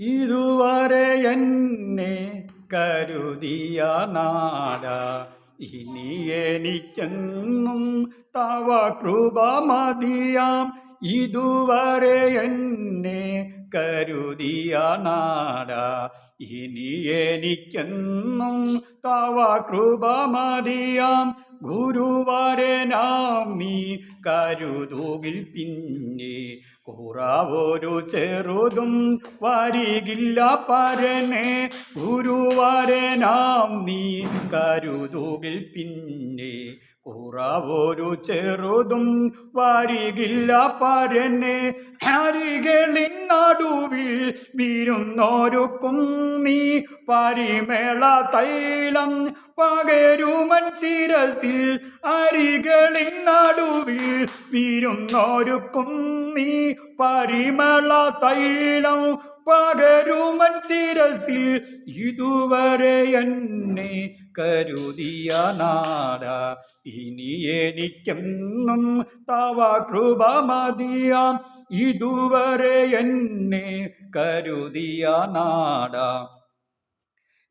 ഇതുവരെ എന്നെ കരുതിയ നാട ഇനി എനിക്കെന്നും തവ കൃപ മതിയാം. ഇതുവരെ എന്നെ കരുതിയ നാട ഇനി എനിക്കെന്നും തവ കൃപ മതിയാം. ഗുരുവരനാം നീ കരുതുകിൽ പിന്നെ കുറവൊരു ചെറുതും വരികില്ല പരനെ. ഗുരുവരനാം നീ കരുതുകിൽ പിന്നെ കുറവൊരു ചെറുതും വാരികില്ല പരനെ. ഹരികളിൻ നടുവിൽ വീരുന്നോരുക്കും നീ പരിമേള തൈലം. പകരുമൻ ശിരസിൽ അരികളിൻ നടുവിൽ വീരുന്നോരുക്കും നീ പരിമള തൈലം. പകരുമൻ ശിരസിൽ ഇതുവരെ എന്നെ കരുതിയ നാട. ഇനി എനിക്കെന്നും തവ കൃപ മതിയാം ഇതുവരെ എന്നെ കരുതിയ നാട.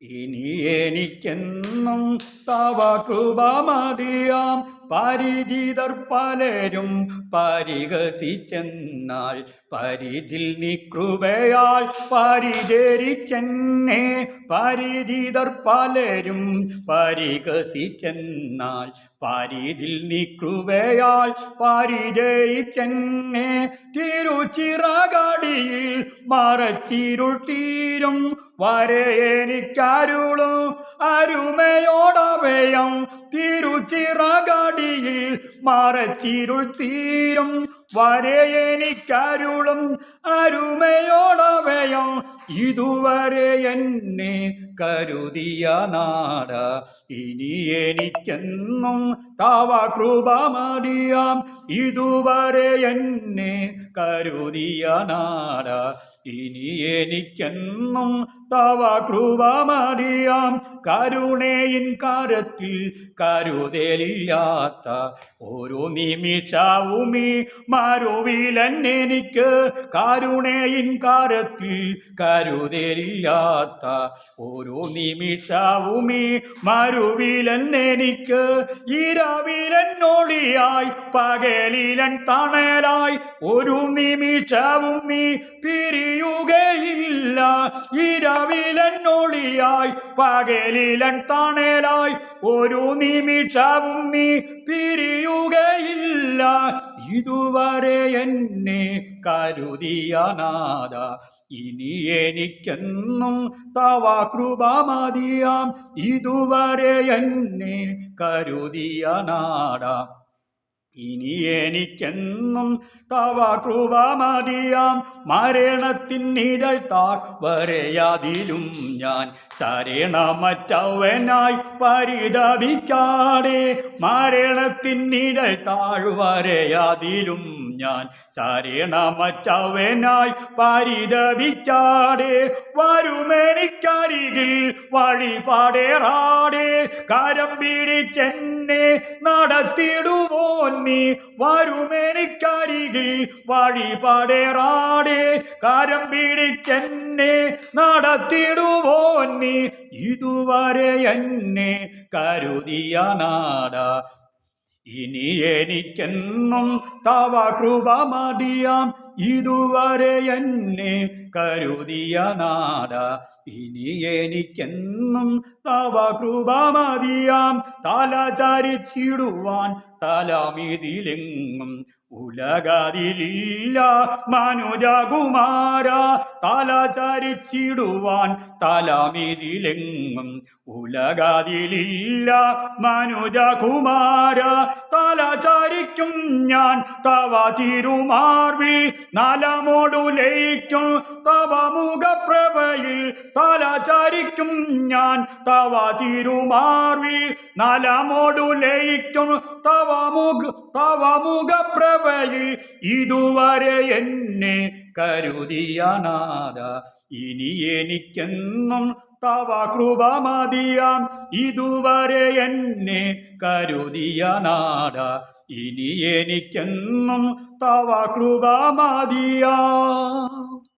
ഇനി എനിക്കെന്നും തവ കൃപ മതിയാം പരിചിതർ പലരും പരിഹസിച്ചെന്നാൽ പരിചിൽ നീ കൃപയാൽ പരിചരിച്ചെന്നെ. പരിചിതർ പലരും പരിഹസിച്ചെന്നാൽ പരിചിൽ നീ കൃപയാൽ പരിചരിച്ചെന്നെ തിരുച്ചിറകടിയിൽ മറച്ചിരുൾ തീരും. വരെ എനിക്കരുളും അരുമയോടഭയം തിരുച്ചിറകടിയിൽ മറച്ചിരുൾ തീരും. വരെ എനിക്കരുളും അരുമയോടഭയം ഇതുവരെ എന്നെ കരുതിയ നാട. ഇനി എനിക്കെന്നും താവ കൃപ മതിയാം ഇതുവരെ എന്നെ കരുതിയ നാട. ഇനി എനിക്കെന്നും തവ കൃപ മതിയാം കരുണയിൻ കരത്തിൽ കരുതലില്ലാത്ത ഓരോ നിമിഷവുമീ മരുവിലെന്നെനിക്ക് കരുണയിൻ കരത്തിൽ കരുതലില്ലാത്ത ഓരോ നിമിഷവുമീ മരുവിലൻ എനിക്ക് ഇരവിലനൊളിയായി പകലിലൻ തണലായി. ഒരു നിമിഷവും നീ പിരിയുകയില്ല ഇരവിലനൊളിയായി പകലിലൻ തണലായി. ഒരു നിമിഷവും നീ പിരിയുകയില്ല ഇതുവരെ എന്നെ കരുതിയ നാഥ ഇനി എനിക്കെന്നും തവ കൃപ മതിയാം ഇതുവരെ എന്നെ കരുതിയ നാട. ഇനി എനിക്കെന്നും തവ കൃപ മതിയാം മരണത്തിൻ നിഴൽ താഴ് വരയാതിലും ഞാൻ ശരണമറ്റവനായി പരിതപിക്കാതെ മരണത്തിൻ നിഴൽ താഴ്വരയതിലും ഞാൻ ശരണമറ്റവനായി പരിതപിച്ചാടേ വരുമെനിക്കരികിൽ വഴിപാടേറാടെ. കരം പിടിച്ചെന്നെ നടത്തിടുവോൻ നീ വരുമെനിക്കരികിൽ വഴിപാടേറാടെ. കരം പിടിച്ചെന്നെ നടത്തിടുവോൻ നീ ഇതുവരെ എന്നെ കരുതിയ നാട ഇനി എനിക്കെന്നും തവ കൃപ മടിയാം ഇതുവരെ എന്നെ കരുതിയ നാട. ഇനി എനിക്കെന്നും തവ കൃപ മതിയാം തല ചരിച്ചിടുവാൻ സ്ഥലമിതിലെങ്ങും ഉലകതിലില്ല മനുജകുമാര. തല ചരിച്ചിടുവാൻ തലമിതിലെങ്ങും ഉലകതിലില്ല മനുജകുമാര. തല ചരിക്കും ഞാൻ തവ തിരുമാർവിൽ നലമോടുലയിക്കും തവ മുഖപ്രഭയിൽ തല ചരിക്കും ഞാൻ തവ തിരുമാർവിൽ നലമോടുലയിക്കും തവ മുഖ തവ മുഖപ്രഭയിൽ ഇതുവരെ എന്നെ കരുതിയനാഥ ഇനി എനിക്കെന്നും തവ കൃപ മതിയാം. ഇതുവരെ എന്നെ കരുതിയനാഥ ഇനി എനിക്കെന്നും തവ കൃപ മതിയാം.